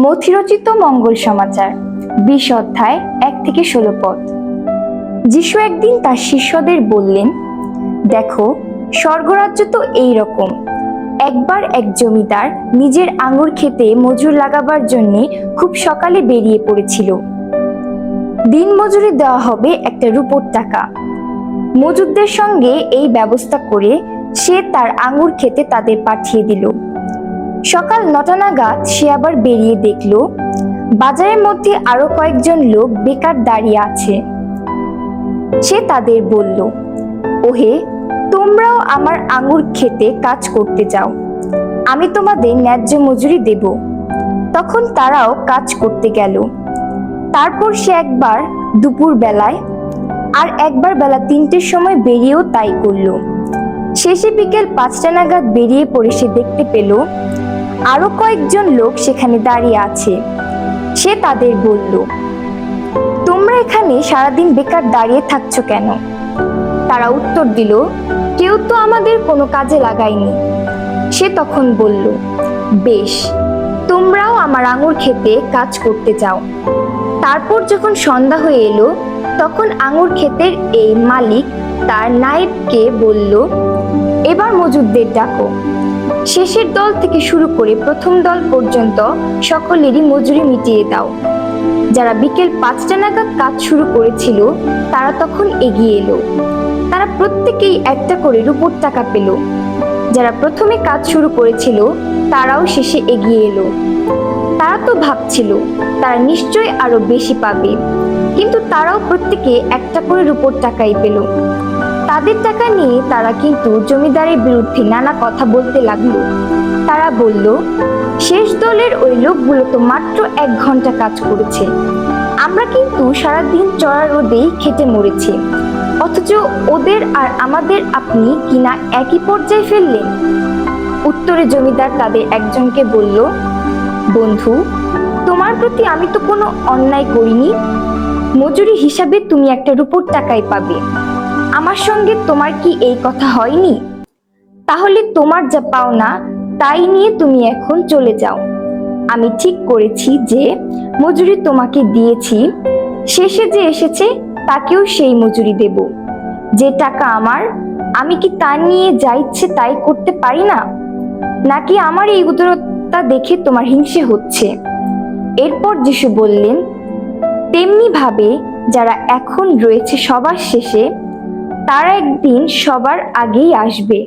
মথিরচিত মঙ্গল সমাচার, বিশ অধ্যায়, এক থেকে ষোলো পদ। যিশু একদিন তার শিষ্যদের বললেন, দেখো, স্বর্গরাজ্য তো এই রকম একবার এক জমিদার নিজের আঙুর খেতে মজুর লাগাবার জন্য খুব সকালে বেরিয়ে পড়েছিল। দিন মজুরি দেওয়া হবে একটা রূপোর টাকা। মজুরদের সঙ্গে এই ব্যবস্থা করে সে তার আঙুর খেতে তাদের পাঠিয়ে দিল। সকাল নটা নাগাদ সে আবার বেরিয়ে দেখল, বাজারের মধ্যে আরও কয়েকজন লোক বেকার দাঁড়িয়ে আছে। সে তাদের বলল, ওহে, তোমরাও আমার আঙুর খেতে কাজ করতে যাও। আমি তোমাদের ন্যায্য মজুরি দেব। তখন তারাও কাজ করতে গেল। তারপর সে একবার দুপুর বেলায় আর একবার বেলা তিনটের সময় বেরিয়েও তাই করল। শেষে বিকেল পাঁচটা নাগাদ বেরিয়ে পড়ে সে দেখতে পেল আরও কয়েকজন লোক সেখানে দাঁড়িয়ে আছে। সে তাদের বলল, তোমরা এখানে সারাদিন বেকার দাঁড়িয়ে থাকছো কেন? তারা উত্তর দিল, কেউ তো আমাদের কোনো কাজে লাগায়নি। সে তখন বলল, বেশ, তোমরাও আমার আঙুর খেতে কাজ করতে যাও। তারপর যখন সন্ধ্যা হয়ে এলো, তখন আঙুর ক্ষেতের এই মালিক তার নায়েবকে বলল, এবার মজুরদের ডাকো। শেষের দল থেকে শুরু করে প্রথম দল পর্যন্ত সকলেরই মজুরি মিটিয়ে দাও। যারা বিকেল পাঁচটা নাগাদ কাজ শুরু করেছিল, তারা তখন এগিয়ে এলো। তারা প্রত্যেকেই একটা করে রুপোর টাকা পেল। যারা প্রথমে কাজ শুরু করেছিল, তারাও শেষে এগিয়ে এলো। তারা তো ভাবছিল, তারা নিশ্চয়ই আরও বেশি পাবে। কিন্তু তারাও প্রত্যেকে একটা করে রুপোর টাকাই পেল। তাদের টাকা নিয়ে তারা কিন্তু জমিদারের বিরুদ্ধে নানা কথা বলতে লাগল। তারা বলল, শেষ দলের ওই লোকগুলো তো মাত্র এক ঘণ্টা কাজ করেছে। আমরা কিন্তু সারাদিন চড়া রোদেই খেটে মরেছি। অথচ ওদের আর আমাদের আপনি কিনা একই পর্যায়ে ফেললেন? উত্তরে জমিদার তাদের একজনকে বলল, বন্ধু, তোমার প্রতি আমি তো কোনো অন্যায় করিনি। মজুরি হিসাবে তুমি একটা রূপোর টাকাই পাবে। আমার সঙ্গে তোমার কি এই কথা হয়নি? তাহলে তোমার যা পাওনা, তাই নিয়ে তুমি এখন চলে যাও। আমি ঠিক করেছি যে মজুরি তোমাকে দিয়েছি, শেষে যে এসেছে তাকেও সেই মজুরি দেব। যে টাকা আমার, আমি কি তা নিয়ে যা ইচ্ছে তাই করতে পারি না? নাকি আমার এই উদারতা দেখে তোমার হিংসে হচ্ছে? এরপর যিশু বললেন তেমনি ভাবে যারা এখন রয়েছে সবার শেষে তারা একদিন সবার আগেই আসবে।